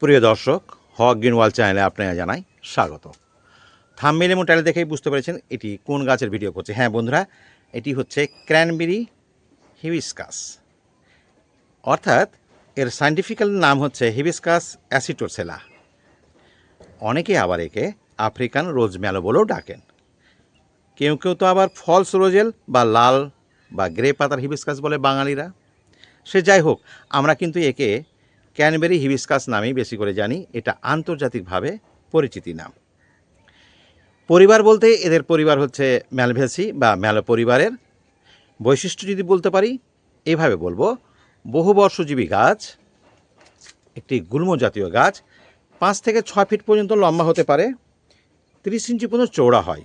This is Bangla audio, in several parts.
প্রিয় দর্শক, হক গ্রিনওয়াল চ্যানেলে আপনাকে জানাই স্বাগত। থামমেল এবং টাইলে দেখেই বুঝতে পেরেছেন এটি কোন গাছের ভিডিও করছে। হ্যাঁ বন্ধুরা, এটি হচ্ছে ক্র্যানবেরি হিবিস্কাস। অর্থাৎ এর সাইন্টিফিক্যাল নাম হচ্ছে হিবিস্কাস অ্যাসিটোসেলা। অনেকে আবার একে আফ্রিকান রোজ ম্যালো বলেও ডাকেন। কেউ কেউ তো আবার ফলস রোজেল বা লাল বা গ্রে পাতার হিবিস্কাস বলে বাঙালিরা। সে যাই হোক, আমরা কিন্তু একে ক্যানবেরি হিবিস্কাস নামেই বেশি করে জানি, এটা আন্তর্জাতিকভাবে পরিচিতি নাম। পরিবার বলতে এদের পরিবার হচ্ছে ম্যালভেসি বা ম্যালো পরিবারের বৈশিষ্ট্য যদি বলতে পারি, এভাবে বলব বহুবর্ষজীবী গাছ, একটি গুল্ম জাতীয় গাছ, পাঁচ থেকে ছয় ফিট পর্যন্ত লম্বা হতে পারে, তিরিশ ইঞ্চি পর্যন্ত চৌড়া হয়,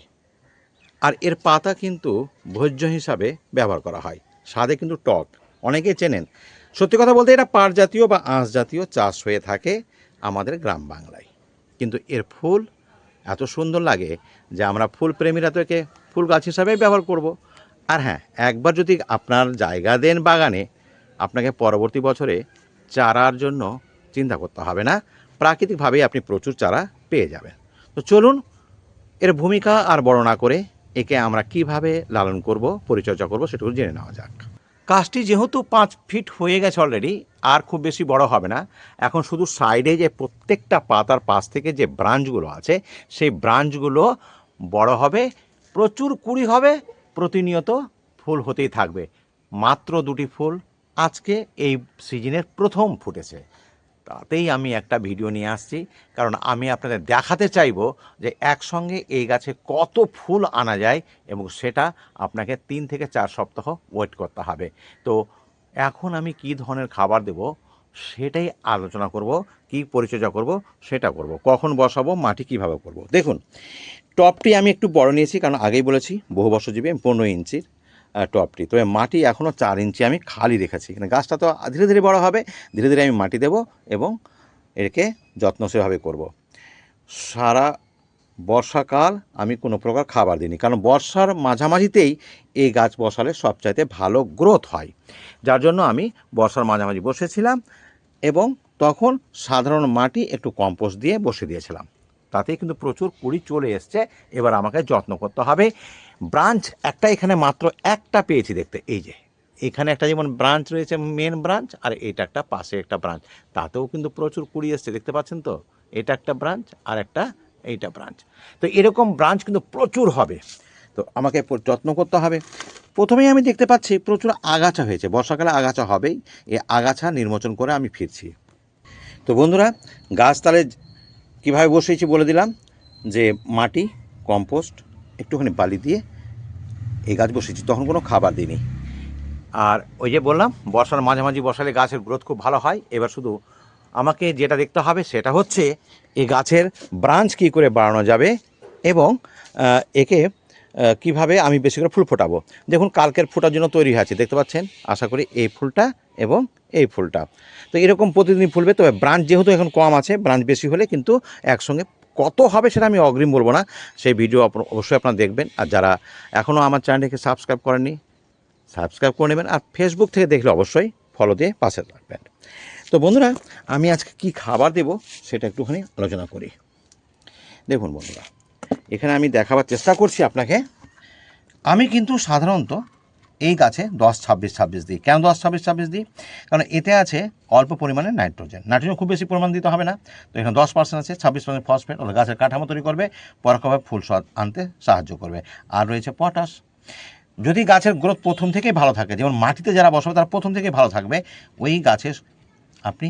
আর এর পাতা কিন্তু ভোজ্য হিসাবে ব্যবহার করা হয়, স্বাদে কিন্তু টক। অনেকেই চেনেন সত্যি কথা বলতে এটা পাট জাতীয় বা আঁশ জাতীয় চাষ হয়ে থাকে আমাদের গ্রাম বাংলায়। কিন্তু এর ফুল এত সুন্দর লাগে যে আমরা ফুল প্রেমীরা তো একে ফুল গাছ হিসাবে ব্যবহার করব। আর হ্যাঁ একবার যদি আপনার জায়গা দেন বাগানে, আপনাকে পরবর্তী বছরে চারার জন্য চিন্তা করতে হবে না। প্রাকৃতিকভাবেই আপনি প্রচুর চারা পেয়ে যাবেন। তো চলুন, এর ভূমিকা আর বর্ণনা করে একে আমরা কীভাবে লালন করব, পরিচর্যা করব সেটুকু জেনে নেওয়া যাক। কাজটি যেহেতু পাঁচ ফিট হয়ে গেছে অলরেডি আর খুব বেশি বড় হবে না। এখন শুধু সাইডে যে প্রত্যেকটা পাতার পাশ থেকে যে ব্রাঞ্চগুলো আছে, সেই ব্রাঞ্চগুলো বড় হবে, প্রচুর কুড়ি হবে, প্রতিনিয়ত ফুল হতেই থাকবে। মাত্র দুটি ফুল আজকে এই সিজনের প্রথম ফুটেছে। তাতেই আমি একটা ভিডিও নিয়ে আসছি, কারণ আমি আপনাদের দেখাতে চাইব যে একসঙ্গে এই গাছে কত ফুল আনা যায় এবং সেটা আপনাকে তিন থেকে চার সপ্তাহ ওয়েট করতে হবে। তো এখন আমি কি ধরনের খাবার দেব সেটাই আলোচনা করব, কি পরিচর্যা করব সেটা করব, কখন বসাবো, মাটি কীভাবে করব। দেখুন, টপটি আমি একটু বড় নিয়েছি, কারণ আগেই বলেছি বহু বর্ষজীবী আমি পনেরো ইঞ্চির টপটি। তবে মাটি এখনও চার ইঞ্চি আমি খালি রেখেছি। কিন্তু গাছটা তো ধীরে ধীরে বড় হবে, ধীরে ধীরে আমি মাটি দেব এবং একে যত্নশীলভাবে করব। সারা বর্ষাকাল আমি কোনো প্রকার খাবার দিইনি, কারণ বর্ষার মাঝামাঝিতেই এই গাছ বসালে সবচাইতে ভালো গ্রোথ হয়। যার জন্য আমি বর্ষার মাঝামাঝি বসেছিলাম এবং তখন সাধারণ মাটি একটু কম্পোস্ট দিয়ে বসে দিয়েছিলাম। তাতেই কিন্তু প্রচুর কুড়ি চলে এসছে। এবার আমাকে যত্ন করতে হবে। ব্রাঞ্চ একটা এখানে মাত্র একটা পেয়েছি দেখতে, এই যে। এখানে একটা যেমন ব্রাঞ্চ রয়েছে মেন ব্রাঞ্চ, আর এটা একটা পাশে একটা ব্রাঞ্চ। তাতেও কিন্তু প্রচুর কুড়ি এসছে, দেখতে পাচ্ছেন তো? এটা একটা ব্রাঞ্চ, আর একটা এইটা ব্রাঞ্চ। তো এরকম ব্রাঞ্চ কিন্তু প্রচুর হবে। তো আমাকে যত্ন করতে হবে। প্রথমেই আমি দেখতে পাচ্ছি প্রচুর আগাছা হয়েছে, বর্ষাকালে আগাছা হবেই। এই আগাছা নির্মোচন করে আমি ফিরছি। তো বন্ধুরা, গাছ তাহলে কীভাবে বসিয়েছি বলে দিলাম যে মাটি, কম্পোস্ট, একটুখানি বালি দিয়ে এই গাছ বসিয়েছি। তখন কোনো খাবার দিইনি। আর ওই যে বললাম, বর্ষার মাঝামাঝি বসালে গাছের গ্রোথ খুব ভালো হয়। এবার শুধু আমাকে যেটা দেখতে হবে সেটা হচ্ছে, এই গাছের ব্রাঞ্চ কি করে বাড়ানো যাবে এবং একে কীভাবে আমি বেশি করে ফুল ফোটাবো? দেখুন, কালকের ফোটার জন্য তৈরি আছে দেখতে পাচ্ছেন? আশা করি এই ফুলটা এবং এই ফুলটা। তো এরকম প্রতিদিন ফুলবে, তবে ব্রাঞ্চ যেহেতু এখন কম আছে, ব্রাঞ্চ বেশি হলে কিন্তু একসঙ্গে কত হবে সেটা আমি অগ্রিম বলব না। সেই ভিডিও অবশ্যই আপনারা দেখবেন। আর যারা এখনও আমার চ্যানেলটিকে সাবস্ক্রাইব করেননি, সাবস্ক্রাইব করে নেবেন। আর ফেসবুক থেকে দেখলে অবশ্যই ফলো দিয়ে পাশে থাকবেন। তো বন্ধুরা, আমি আজকে কি খাবার দেব সেটা একটুখানি আলোচনা করি। দেখুন বন্ধুরা এখানে আমি দেখাবার চেষ্টা করছি আপনাকে। আমি কিন্তু সাধারণত এই গাছে দশ ছাব্বিশ ছাব্বিশ দিই। কেন দশ ছাব্বিশ ছাব্বিশ দিই? কারণ এতে আছে অল্প পরিমাণে নাইট্রোজেন। নাইট্রোজেন খুব বেশি পরিমাণ দিতে হবে না। তো এখানে দশ পার্সেন্ট আছে, ছাব্বিশ পার্সেন্ট ফসফেট, ওটা গাছের কাঠামো তৈরি করবে, পরোক্ষভাবে ফুল স্বাদ আনতে সাহায্য করবে। আর রয়েছে পটাশ। যদি গাছের গ্রোথ প্রথম থেকেই ভালো থাকে, যেমন মাটিতে যারা বসাবে তারা প্রথম থেকেই ভালো থাকবে, ওই গাছের আপনি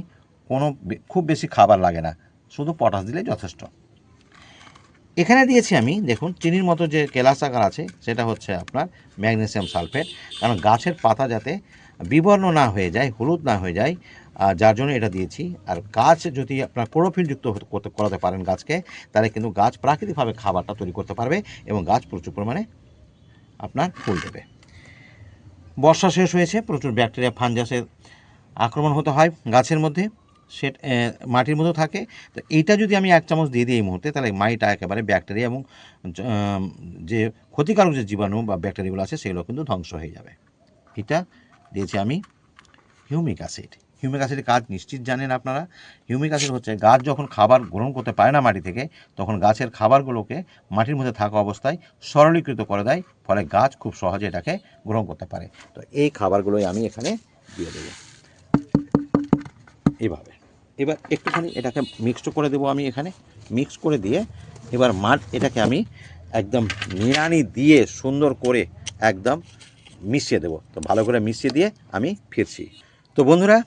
কোনো খুব বেশি খাবার লাগে না। শুধু পটাশ দিলেই যথেষ্ট। এখানে দিয়েছি আমি, দেখুন, চিনির মতো যে কেলাস আকার আছে, সেটা হচ্ছে আপনার ম্যাগনেসিয়াম সালফেট। কারণ গাছের পাতা যাতে বিবর্ণ না হয়ে যায়, হলুদ না হয়ে যায় যার জন্য এটা দিয়েছি। আর গাছ যদি আপনার ক্লোরোফিলযুক্ত করতে, করাতে পারেন গাছকে, তাহলে কিন্তু গাছ প্রাকৃতিকভাবে খাবারটা তৈরি করতে পারবে এবং গাছ প্রচুর পরিমাণে আপনার ফুল দেবে। বর্ষা শেষ হয়েছে, প্রচুর ব্যাকটেরিয়া ফানজাসের আক্রমণ হতে হয় গাছের মধ্যে। সে মাটির মধ্যে থাকে। তো এইটা যদি আমি এক চামচ দিয়ে দিই এই মুহূর্তে, তাহলে মাটিটা একেবারে ব্যাকটেরিয়া এবং যে ক্ষতিকারক যে জীবাণু বা ব্যাকটেরিয়াগুলো আছে, সেগুলো কিন্তু ধ্বংস হয়ে যাবে। এটা দিয়েছি আমি হিউমিক অ্যাসিড। হিউমিক অ্যাসিডের কাজ নিশ্চিত জানেন আপনারা। হিউমিক অ্যাসিড হচ্ছে গাছ যখন খাবার গ্রহণ করতে পারে না মাটি থেকে, তখন গাছের খাবারগুলোকে মাটির মধ্যে থাকা অবস্থায় সরলীকৃত করে দেয়, ফলে গাছ খুব সহজে এটাকে গ্রহণ করতে পারে। তো এই খাবারগুলোই আমি এখানে দিয়ে দেবো। এইভাবে। এবার একটুখানি এটাকে মিক্সড করে দেবো আমি এখানে। মিক্স করে দিয়ে এবার মাঠ এটাকে আমি একদম নিড়ানি দিয়ে সুন্দর করে একদম মিশিয়ে দেবো। তো ভালো করে মিশিয়ে দিয়ে আমি ফিরছি। তো বন্ধুরা,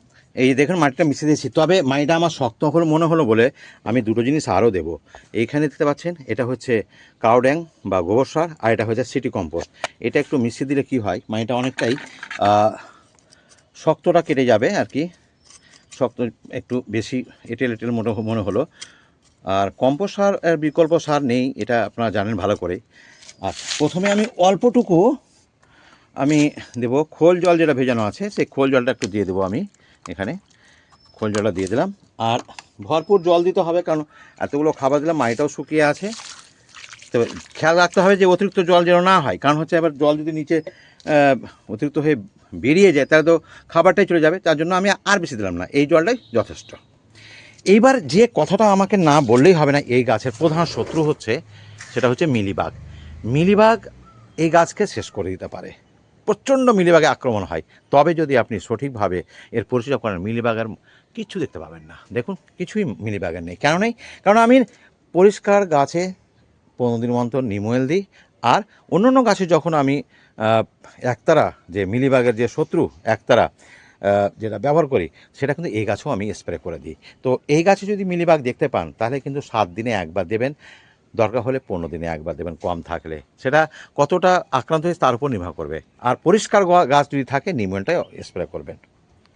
এই দেখুন মাটিটা মিশিয়ে দিয়েছি। তবে মাটিটা আমার শক্ত করে মনে হলো বলে আমি দুটো জিনিস আরও দেবো। এইখানে দিতে পাচ্ছেন, এটা হচ্ছে কাউড্যাং বা গোবর সার, আর এটা হচ্ছে সিটি কম্পোস্ট। এটা একটু মিশিয়ে দিলে কি হয়, মাটিটা অনেকটাই শক্তটা কেটে যাবে আর কি। শক্ত একটু বেশি এঁটেল এটেল মনে মনে হলো। আর কম্পোস্ট সার বিকল্প সার নেই, এটা আপনারা জানেন ভালো করে আর প্রথমে আমি অল্পটুকু আমি দেব খোল জল যেটা ভেজানো আছে, সেই খোল জলটা একটু দিয়ে দেবো আমি এখানে। খোল জলটা দিয়ে দিলাম। আর ভরপুর জল দিতে হবে, কারণ এতগুলো খাবার দিলাম, মাটিটাও শুকিয়ে আছে। তবে খেয়াল রাখতে হবে যে অতিরিক্ত জল যেন না হয়, কারণ হচ্ছে এবার জল যদি নিচে অতিরিক্ত হয়ে বেরিয়ে যায়, তাহলে তো খাবারটাই চলে যাবে। তার জন্য আমি আর বেশি দিলাম না, এই জলটাই যথেষ্ট। এইবার যে কথাটা আমাকে না বললেই হবে না, এই গাছের প্রধান শত্রু হচ্ছে, সেটা হচ্ছে মিলিবাগ। মিলিবাগ এই গাছকে শেষ করে দিতে পারে। প্রচণ্ড মিলিবাগে আক্রমণ হয়। তবে যদি আপনি সঠিকভাবে এর পরিচর্যা করেন, মিলিবাগের কিচ্ছু দেখতে পাবেন না। দেখুন, কিছুই মিলিবাগের নেই। কেন নেই? কারণ আমি পরিষ্কার গাছে পনেরো দিন অন্তর নিম অয়েল দিই, আর অন্য অন্য গাছে যখন আমি একতারা, যে মিলিবাগের যে শত্রু, একতারা যেটা ব্যবহার করি, সেটা কিন্তু এই গাছেও আমি স্প্রে করে দিই। তো এই গাছে যদি মিলিবাগ দেখতে পান, তাহলে কিন্তু সাত দিনে একবার দেবেন, দরকার হলে পনেরো দিনে একবার দেবেন কম থাকলে। সেটা কতটা আক্রান্ত হয়েছে তার উপর নির্ভর করবে। আর পরিষ্কার গাছ যদি থাকে নিমনটাই স্প্রে করবেন।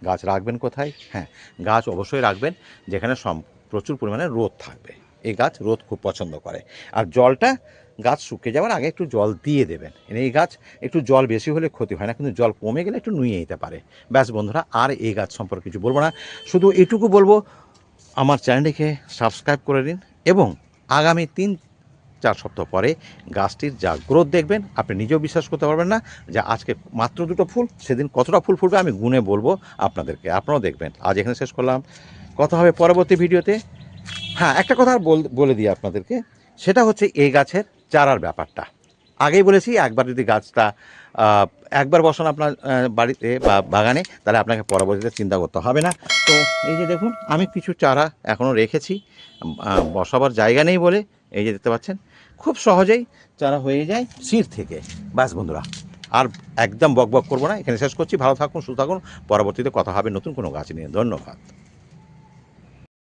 গাছ রাখবেন কোথায়? হ্যাঁ গাছ অবশ্যই রাখবেন, যেখানে সম প্রচুর পরিমাণে রোদ থাকবে। এই গাছ রোদ খুব পছন্দ করে। আর জলটা গাছ শুকিয়ে যাওয়ার আগে একটু জল দিয়ে দেবেন। এই গাছ একটু জল বেশি হলে ক্ষতি হয় না, কিন্তু জল কমে গেলে একটু নুয়ে নিতে পারে। ব্যাস বন্ধুরা, আর এই গাছ সম্পর্কে কিছু বলব না। শুধু এটুকু বলব, আমার চ্যানেলটিকে সাবস্ক্রাইব করে দিন এবং আগামী তিন, চার সপ্তাহ পরে গাছটির যা গ্রোথ দেখবেন, আপনি নিজেও বিশ্বাস করতে পারবেন না যে আজকে মাত্র দুটো ফুল, সেদিন কতটা ফুল ফুটবে আমি গুনে বলব আপনাদেরকে। আপনারাও দেখবেন। আজ এখানে শেষ করলাম। কথা হবে পরবর্তী ভিডিওতে। হ্যাঁ একটা কথা বল- দিই আপনাদেরকে। সেটা হচ্ছে এই গাছের চারার ব্যাপারটা। আগেই বলেছি, একবার যদি গাছটা একবার বসান আপনার বাড়িতে বা বাগানে, তাহলে আপনাকে পরবর্তীতে চিন্তা করতে হবে না। তো এই যে দেখুন, আমি কিছু চারা এখনও রেখেছি বসাবার জায়গা নেই বলে, এই যে দেখতে পাচ্ছেন, খুব সহজেই চারা হয়ে যায় সির থেকে। ব্যাস বন্ধুরা, আর একদম বক বক করব না। এখানে শেষ করছি, ভালো থাকুন, সুস্থ থাকুন, পরবর্তীতে কথা হবে নতুন কোনো গাছ নিয়ে। ধন্যবাদ।